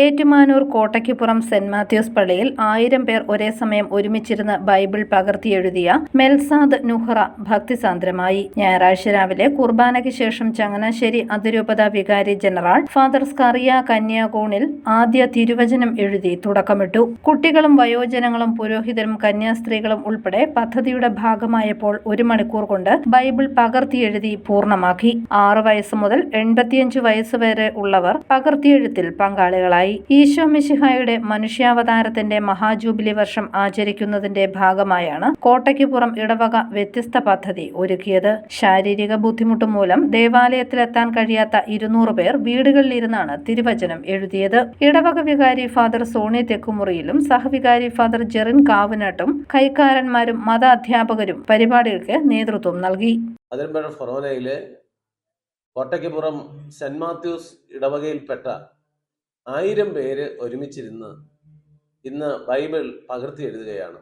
Ettumanoor Kottakkupuram saint Mathews പള്ളിയിൽ ആയിരം പേർ ഒരേ സമയം ഒരുമിച്ചിരുന്ന് ബൈബിൾ പകർത്തിയെഴുതിയ മെൽസാദ് നുഹ്റ ഭക്തിസാന്ദ്രമായി. ഞായറാഴ്ച രാവിലെ കുർബാനയ്ക്ക് ശേഷം ചങ്ങനാശ്ശേരി അതിരൂപത വികാരി ജനറൽ ഫാദർ സ്കറിയ കന്യാകോണിൽ ആദ്യ തിരുവചനം എഴുതി തുടക്കമിട്ടു. കുട്ടികളും വയോജനങ്ങളും പുരോഹിതരും കന്യാസ്ത്രീകളും ഉൾപ്പെടെ പദ്ധതിയുടെ ഭാഗമായപ്പോൾ ഒരു മണിക്കൂർ കൊണ്ട് ബൈബിൾ പകർത്തിയെഴുതി പൂർണമാക്കി. ആറു വയസ്സ് മുതൽ എൺപത്തിയഞ്ച് വയസ്സ് വരെ ഉള്ളവർ പകർത്തിയെഴുത്തിൽ പങ്കാളികളായി. ഈശോ മിശിഹായുടെ മനുഷ്യാവതാരത്തിന്റെ മഹാജൂബിലി വർഷം ആചരിക്കുന്നതിന്റെ ഭാഗമായാണ് കോട്ടയ്ക്ക് പുറം ഇടവക വ്യത്യസ്ത പദ്ധതി ഒരുക്കിയത്. ശാരീരിക ബുദ്ധിമുട്ട് മൂലം ദേവാലയത്തിലെത്താൻ കഴിയാത്ത ഇരുന്നൂറ് പേർ വീടുകളിലിരുന്നാണ് തിരുവചനം എഴുതിയത്. ഇടവക വികാരി ഫാദർ സോണി തെക്കുമുറിയിലും സഹവികാരി ഫാദർ ജെറിൻ കാവുനാട്ടും കൈക്കാരന്മാരും മത അധ്യാപകരും പരിപാടികൾക്ക് നേതൃത്വം നൽകി. ഫൊറോനയിലെ കോട്ടയ്ക്കുപുറം സെന്റ് മാത്യൂസ് ഇടവകയിൽപ്പെട്ട ആയിരം പേര് ഒരുമിച്ചിരുന്ന് ഇന്ന് ബൈബിൾ പകർത്തി എഴുതുകയാണ്.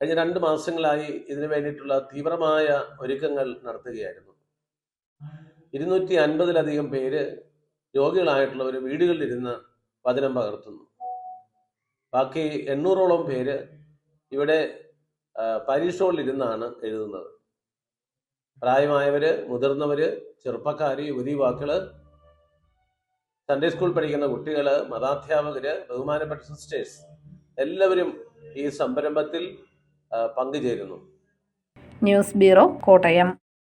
കഴിഞ്ഞ രണ്ട് മാസങ്ങളായി ഇതിനു വേണ്ടിയിട്ടുള്ള തീവ്രമായ ഒരുക്കങ്ങൾ നടത്തുകയായിരുന്നു. ഇരുന്നൂറ്റി അൻപതിലധികം പേര് രോഗികളായിട്ടുള്ളവർ വീടുകളിലിരുന്ന് വചനം പകർത്തുന്നു. ബാക്കി എണ്ണൂറോളം പേര് ഇവിടെ പരീക്ഷകളിലിരുന്നാണ് എഴുതുന്നത്. പ്രായമായവര് മുതിർന്നവര് ചെറുപ്പക്കാര് യുവതി യുവാക്കൾ സൺഡേ സ്കൂൾ പഠിക്കുന്ന കുട്ടികൾ മതാധ്യാപകര് ബഹുമാനപ്പെട്ട സിസ്റ്റേഴ്സ് എല്ലാവരും ഈ സംരംഭത്തിൽ പങ്കുചേരുന്നു. News bureau Kottayam.